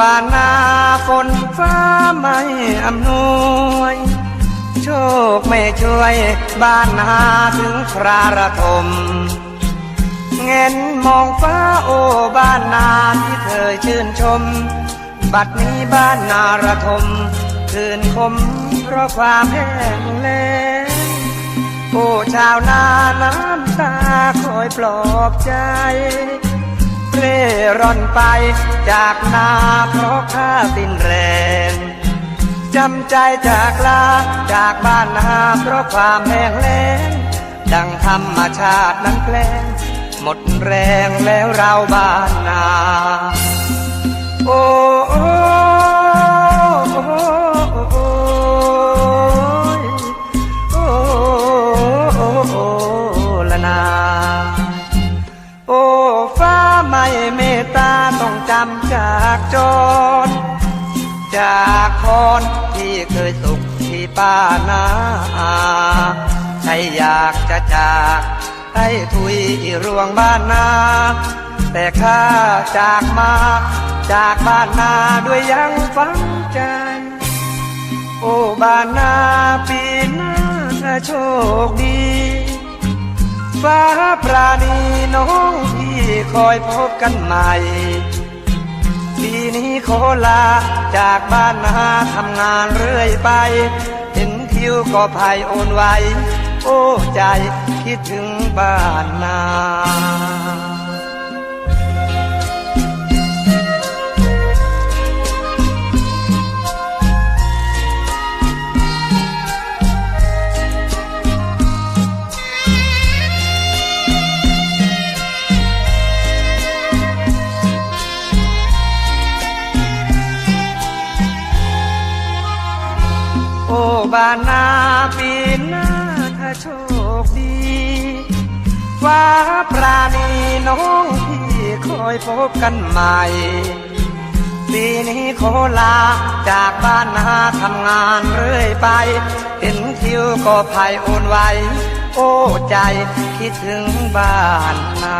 บ้านนาฝนฟ้าไม่อำนวย โชคไม่ช่วย บ้านนาถึงคราระทมเงินมองฟ้าโอ้บ้านนาที่เคยชื่นชม บัดนี้บ้านนาระทม คืนคมเพราะความแห้งแล้งโอ้ชาวนาน้ำตาคอยปลอบใจ ร่ร่อนไปจากนาเพราะข้าสิ้นแรงจำใจจากลาจากบ้านนาเพราะความแห้งแล้งดังธรรมชาตินั้นแกล้งหมดแรงแล้วเราบ้านนา โอ้โอ้โอ้โอ้ยโอ้โอ้โอ้ละนา โอ้ฟ้าไม่เม จำจากจร จากคนที่เคยสุขที่ป้านาใครอยากจะจากให้ทุยรวงบ้านนา แต่ข้าจากมา จากบ้านนาด้วยยังฝังใจ โอ้บ้านนาปีหน้าถ้าโชคดีฟ้าปราณีน้องพี่คอยพบกันใหม่ ปีนี้ขอลา จากบ้านนาทำงานเรื่อยไป เห็นคิวก็ภายโอนไว้ โอ้ใจคิดถึงบ้านนา บ้านนาปีหน้าถ้าโชคดีฟ้าปราณีน้องพี่คอยพบกันใหม่ปีนี้ขอลาจากบ้านนาทำงานเรื่อยไปเห็นคิวก็ภายโอนไว้โอ้ใจคิดถึงบ้านนา